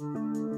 Música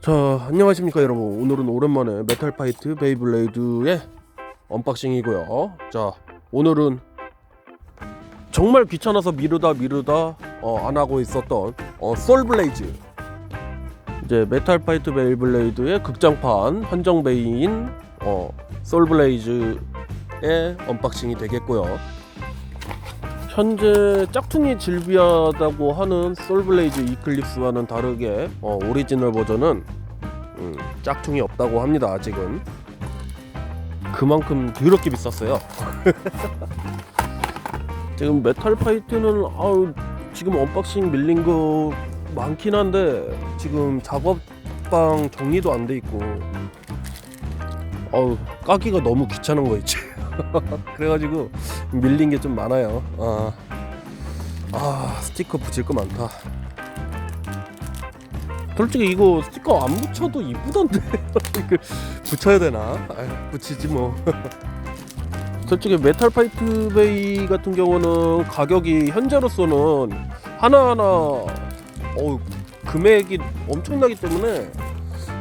자 안녕하십니까 여러분. 오늘은 오랜만에 메탈 파이트 베이블레이드의 언박싱이고요. 자 오늘은 정말 귀찮아서 미루다 미루다 어, 안 하고 있었던 어, 솔블레이즈. 이제 메탈 파이트 베이블레이드의 극장판 한정 베이인 어, 솔블레이즈의 언박싱이 되겠고요 현재 짝퉁이 질비하다고 하는 솔블레이즈 이클립스와는 다르게 어, 오리지널 버전은 음, 짝퉁이 없다고 합니다 아직은. 그만큼 더럽게 비쌌어요. 지금 메탈 파이트는 아우 지금 언박싱 밀린 거 많긴 한데 지금 작업방 정리도 안 돼 있고. 어우 까기가 너무 귀찮은 거 있지 그래가지고 밀린 게 좀 많아요. 아, 아 스티커 붙일 거 많다. 솔직히 이거 스티커 안 붙여도 이쁘던데 붙여야 되나? 아, 붙이지 뭐. 솔직히 메탈 파이트 베이 같은 경우는 가격이 현재로서는 하나하나 어 금액이 엄청나기 때문에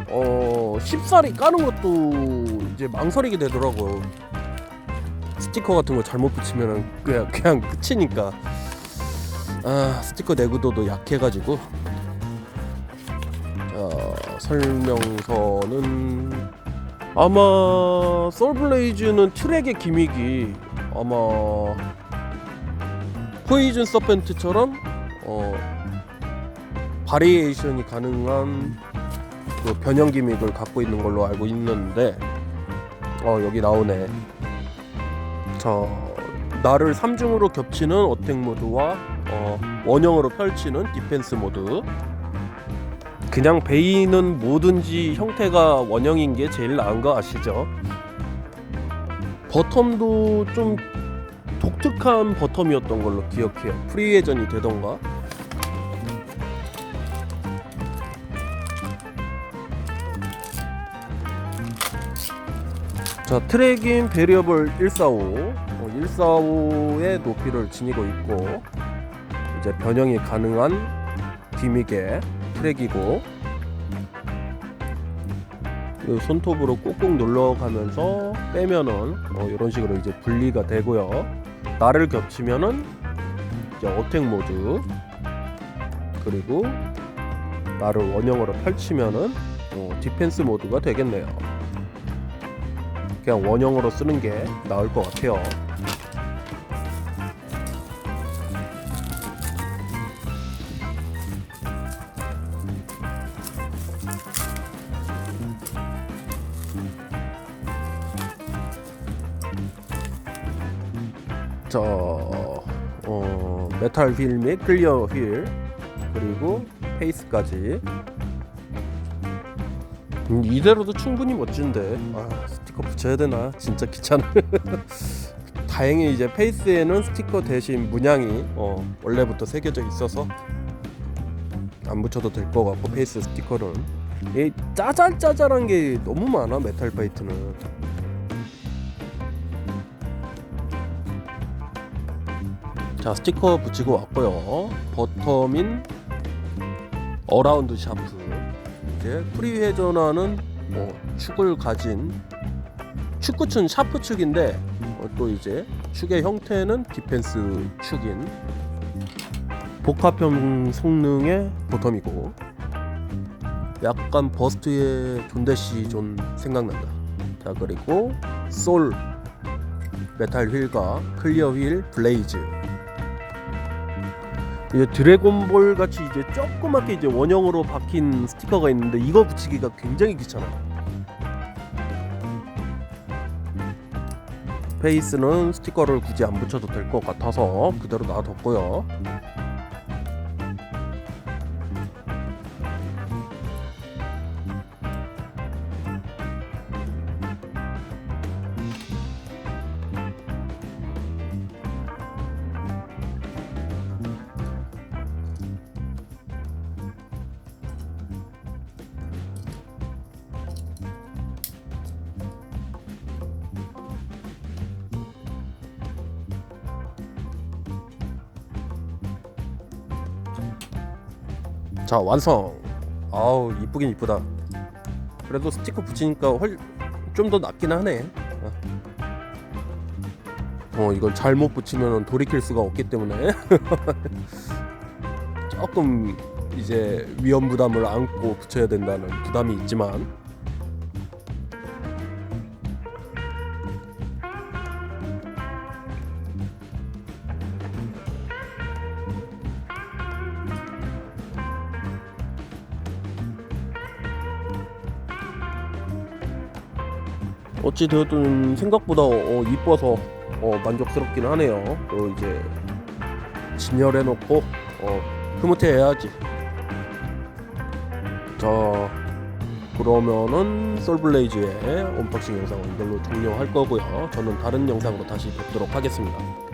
어 쉽사리 까는 것도 이제 망설이게 되더라고요. 스티커 같은 거 잘못 붙이면 그냥 그냥 끝이니까. 아 스티커 내구도도 약해가지고. 자 설명서는 아마 솔블레이즈는 트랙의 기믹이 아마 포이즌 서펜트처럼 어 바리에이션이 가능한 그 변형 기믹을 갖고 있는 걸로 알고 있는데 어 여기 나오네 자 나를 3중으로 겹치는 어택 모드와 어, 원형으로 펼치는 디펜스 모드. 그냥 베이는 뭐든지 형태가 원형인 게 제일 나은 거 아시죠? 버텀도 좀 독특한 버텀이었던 걸로 기억해요. 프리회전이 되던가 자 트랙인 베리어블 145 어, 145의 높이를 지니고 있고 이제 변형이 가능한 기믹의 트랙이고 이 손톱으로 꾹꾹 눌러가면서 빼면은 어, 이런 식으로 이제 분리가 되고요. 나를 겹치면은 이제 어택 모드 그리고 나를 원형으로 펼치면은 어, 디펜스 모드가 되겠네요 그냥 원형으로 쓰는 게 나을 것 같아요. 자, 어, 메탈 휠 및 클리어 휠 그리고 페이스까지 음, 이대로도 충분히 멋진데 아, 스티커 붙여야 되나? 진짜 귀찮아. 다행히 이제 페이스에는 스티커 대신 문양이 어, 원래부터 새겨져 있어서 안 붙여도 될 것 같고 페이스 스티커는. 이 짜잘짜잘한 게 너무 많아 메탈 파이트는. 자 스티커 붙이고 왔고요. 버텀인 어라운드 샤프 이제 프리 회전하는 뭐 축을 가진 축구축 샤프 축인데 어, 또 이제 축의 형태는 디펜스 축인 복합형 성능의 보텀이고 약간 버스트의 존대시 존 생각난다. 자 그리고 솔 메탈 휠과 클리어 휠 블레이즈 이제 드래곤볼 같이 이제 조그맣게 이제 원형으로 박힌 스티커가 있는데 이거 붙이기가 굉장히 귀찮아요. 페이스는 스티커를 굳이 안 붙여도 될 것 같아서 그대로 놔뒀고요. 자 완성. 아우 이쁘긴 이쁘다. 그래도 스티커 붙이니까 좀더 낫긴 하네. 어. 어 이걸 잘못 붙이면 돌이킬 수가 없기 때문에 조금 이제 위험 부담을 안고 붙여야 된다는 부담이 있지만 어찌 되었든 생각보다 어, 이뻐서 어, 만족스럽긴 하네요. 또 이제 진열해 놓고 어, 흐뭇해야지. 자 그러면은 솔블레이즈의 언박싱 영상은 이걸로 종료할 거고요. 저는 다른 영상으로 다시 뵙도록 하겠습니다.